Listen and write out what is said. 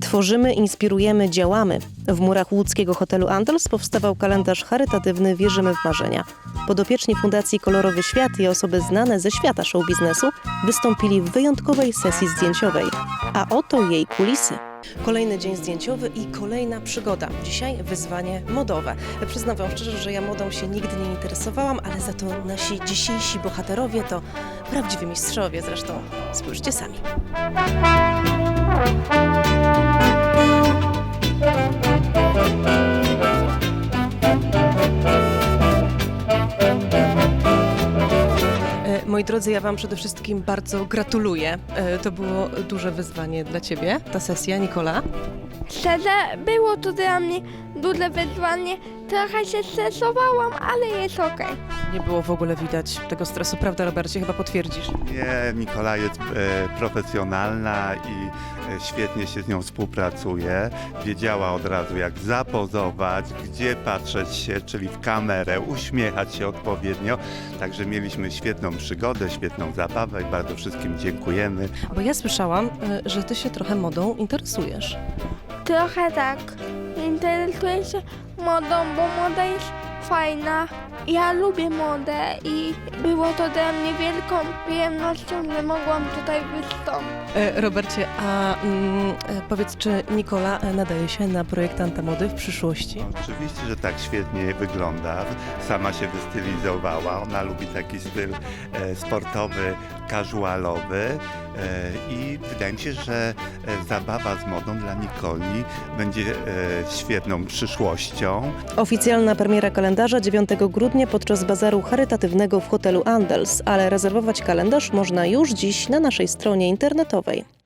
Tworzymy, inspirujemy, działamy. W murach łódzkiego hotelu Andels powstawał kalendarz charytatywny Wierzymy w marzenia. Podopieczni Fundacji Kolorowy Świat i osoby znane ze świata show biznesu wystąpili w wyjątkowej sesji zdjęciowej. A oto jej kulisy. Kolejny dzień zdjęciowy i kolejna przygoda. Dzisiaj wyzwanie modowe. Przyznam Wam szczerze, że ja modą się nigdy nie interesowałam, ale za to nasi dzisiejsi bohaterowie to prawdziwi mistrzowie. Zresztą spójrzcie sami. Moi drodzy, ja Wam przede wszystkim bardzo gratuluję. E, To było duże wyzwanie dla Ciebie, ta sesja, Nikola. Szczerze, było to dla mnie duże wyzwanie. Trochę się stresowałam, ale jest okej. Nie było w ogóle widać tego stresu, prawda, Robercie? Chyba potwierdzisz. Nie, Nikola jest e, profesjonalna i e, świetnie się z nią współpracuje. Wiedziała od razu, jak zapozować, gdzie patrzeć się, czyli w kamerę, uśmiechać się odpowiednio. Także mieliśmy świetną przygodę, świetną zabawę i bardzo wszystkim dziękujemy. Bo ja słyszałam, e, że Ty się trochę modą interesujesz. Trochę tak. Interesuję się modą, bo moda jest fajna. Ja lubię modę i było to dla mnie wielką przyjemnością, że mogłam tutaj wystąpić. E, Robercie, a mm, e, powiedz, czy Nikola e, nadaje się na projektanta mody w przyszłości? Oczywiście, że tak świetnie wygląda. Sama się wystylizowała. Ona lubi taki styl e, sportowy, casualowy i wydaje mi się, że e, zabawa z modą dla Nikoli będzie e, świetną przyszłością. Oficjalna premiera kalendarza 9 grudnia podczas bazaru charytatywnego w hotelu Andels, ale rezerwować kalendarz można już dziś na naszej stronie internetowej.